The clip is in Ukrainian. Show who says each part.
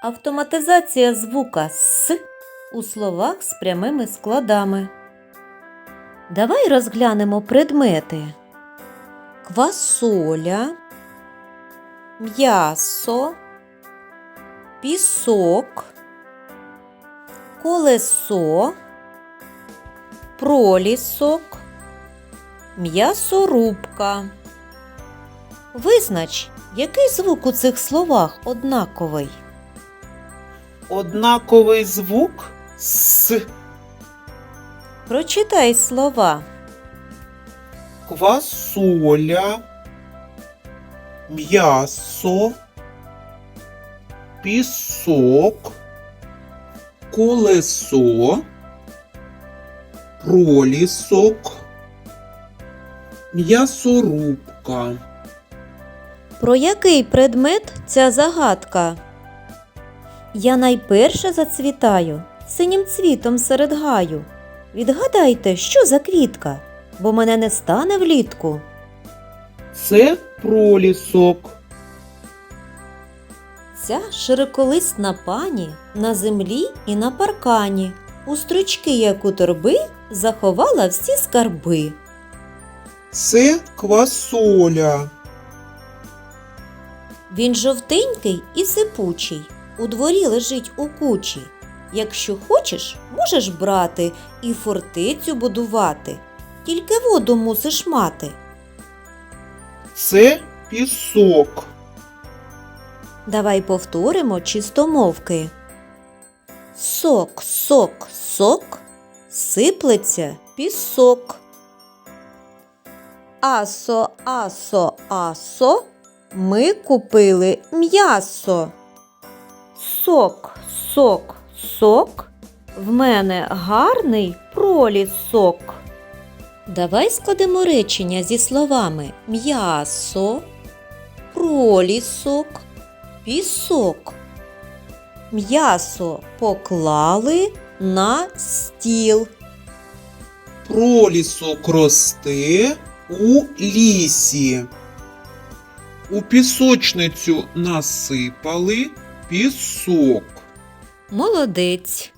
Speaker 1: Автоматизація звука С у словах з прямими складами. Давай розглянемо предмети. Квасоля, м'ясо, пісок, колесо, пролісок, м'ясорубка. Визнач, який звук у цих словах однаковий.
Speaker 2: Однаковий звук С.
Speaker 1: Прочитай слова.
Speaker 2: Квасоля, м'ясо, пісок, колесо, пролісок, м'ясорубка.
Speaker 1: Про який предмет ця загадка? Я найперше зацвітаю синім цвітом серед гаю. Відгадайте, що за квітка, бо мене не стане влітку.
Speaker 2: Це пролісок.
Speaker 1: Ця широколисна пані на землі і на паркані. У стручки, як у торби, заховала всі скарби.
Speaker 2: Це квасоля.
Speaker 1: Він жовтенький і сипучий, у дворі лежить у кучі. Якщо хочеш, можеш брати і фортецю будувати, тільки воду мусиш мати.
Speaker 2: Це пісок.
Speaker 1: Давай повторимо чистомовки. Сок, сок, сок, сиплеться пісок. Асо, асо, асо, ми купили м'ясо. Сок, сок, сок, в мене гарний пролісок. Давай складемо речення зі словами м'ясо, пролісок, пісок. М'ясо поклали на стіл.
Speaker 2: Пролісок росте у лісі. У пісочницю насипали пісок.
Speaker 1: Молодець.